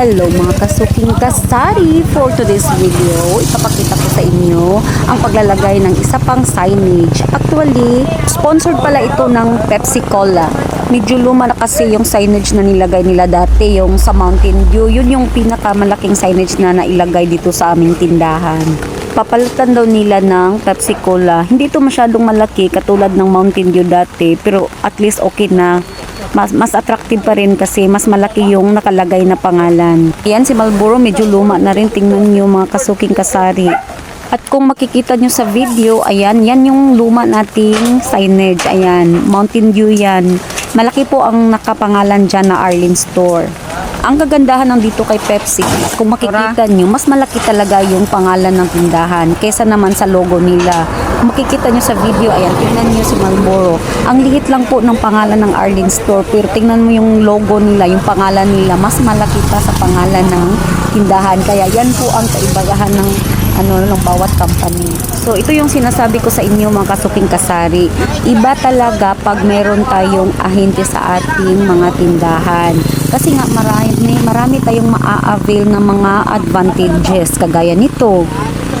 Hello mga kasuking kasari! For today's video, ipapakita ko sa inyo ang paglalagay ng isa pang signage. Actually, sponsored pala ito ng Pepsi Cola. Medyo luma na kasi yung signage na nilagay nila dati, yung sa Mountain Dew. Yun yung pinakamalaking signage na nailagay dito sa aming tindahan. Papalitan daw nila ng Pepsi Cola. Hindi ito masyadong malaki katulad ng Mountain Dew dati, pero at least okay na mas, mas attractive pa rin kasi mas malaki yung nakalagay na pangalan. Ayan si Marlboro medyo luma na rin. Tingnan nyo mga kasuking kasari. At kung makikita nyo sa video, ayan, yan yung luma nating signage. Ayan, Mountain Dew yan. Malaki po ang nakapangalan dyan na Arlene Store. Ang kagandahan ng dito kay Pepsi, kung makikita nyo, mas malaki talaga yung pangalan ng tindahan kesa naman sa logo nila. Kung makikita nyo sa video, ayan, tingnan nyo si Marlboro. Ang liit lang po ng pangalan ng Arlene Store, pero tingnan mo yung logo nila, yung pangalan nila, mas malaki pa sa pangalan ng tindahan. Kaya yan po ang kaibagahan ng ano ng bawat company. So ito yung sinasabi ko sa inyo mga kasuking kasari. Iba talaga pag meron tayong ahente sa ating mga tindahan. Kasi nga marami, marami tayong maa-avail ng mga advantages kagaya nito.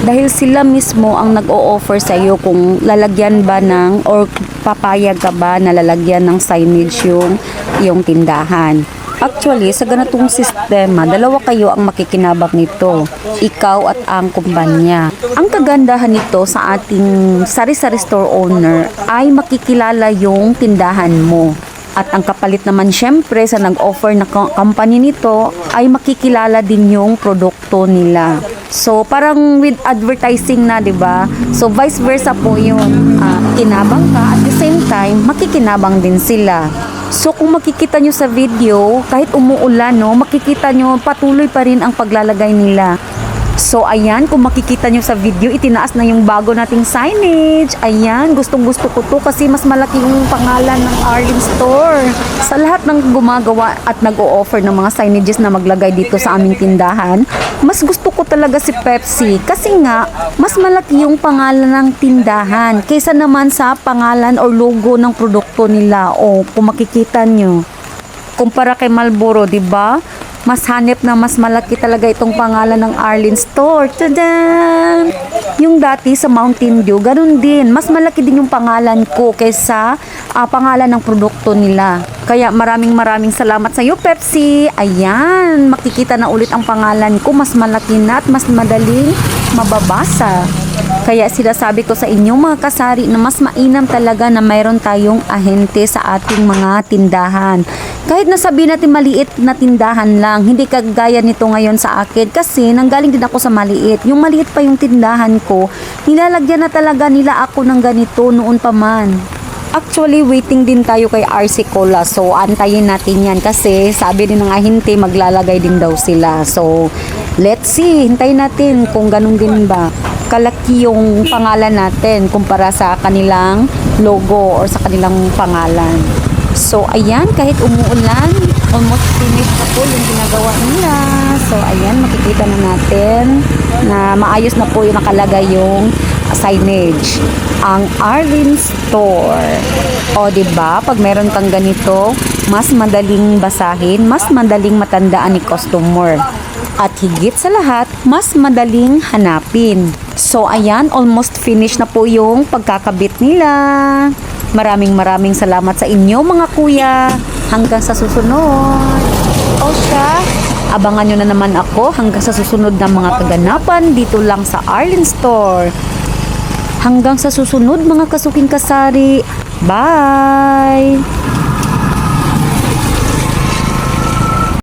Dahil sila mismo ang nag-o-offer sa iyo kung lalagyan ba ng or papayag ka ba na lalagyan ng signage yung, yung tindahan. Actually, sa ganitong sistema, dalawa kayo ang makikinabang nito. Ikaw at ang kumpanya. Ang kagandahan nito sa ating sari-sari store owner ay makikilala yung tindahan mo. At ang kapalit naman syempre sa nag-offer na co- company nito ay makikilala din yung produkto nila. So parang with advertising na, 'di ba? So vice versa po 'yun. Ah, kinabang ka at the same time makikinabang din sila. So kung makikita nyo sa video, kahit umuulan, no, makikita nyo patuloy pa rin ang paglalagay nila. So ayan, kung makikita nyo sa video, itinaas na yung bago nating signage. Ayan, gustong gusto ko to kasi mas malaki yung pangalan ng Arlene Store. Sa lahat ng gumagawa at nag-o-offer ng mga signages na maglagay dito sa aming tindahan, mas gusto ko talaga si Pepsi kasi nga, mas malaki yung pangalan ng tindahan kaysa naman sa pangalan or logo ng produkto nila. O kung makikita nyo kumpara kay Marlboro, 'di ba? Mas hanep na mas malaki talaga itong pangalan ng Arlene Store. Tadan! Yung dati sa Mountain Dew, ganun din. Mas malaki din yung pangalan ko kaysa ah, pangalan ng produkto nila. Kaya maraming maraming salamat sa iyo, Pepsi. Ayan, makikita na ulit ang pangalan ko. Mas malaki na at mas madaling mababasa. Kaya sinasabi ko sa inyo mga kasari na mas mainam talaga na mayroon tayong ahente sa ating mga tindahan. Kahit nasabi natin maliit na tindahan lang, hindi kagaya nito ngayon sa akin kasi nanggaling din ako sa maliit. Yung maliit pa yung tindahan ko, nilalagyan na talaga nila ako ng ganito noon pa man. Actually, waiting din tayo kay RC Cola. So, antayin natin yan kasi sabi din ng ahente, maglalagay din daw sila. So, let's see. Hintayin natin kung ganun din ba. Kalaki yung pangalan natin kumpara sa kanilang logo or sa kanilang pangalan. So, ayan, kahit umuulan, almost finished na po yung ginagawa nila. So, ayan, makikita na natin na maayos na po yung nakalagay yung signage. Ang Arlene Store. O, ba Pag meron kang ganito, mas madaling basahin, mas madaling matandaan ni customer. At higit sa lahat, mas madaling hanapin. So, ayan, almost finished na po yung pagkakabit nila. Maraming maraming salamat sa inyo mga kuya. Hanggang sa susunod. O siya, abangan nyo na naman ako hanggang sa susunod na mga kaganapan dito lang sa Arlene Store. Hanggang sa susunod mga kasuking kasari. Bye!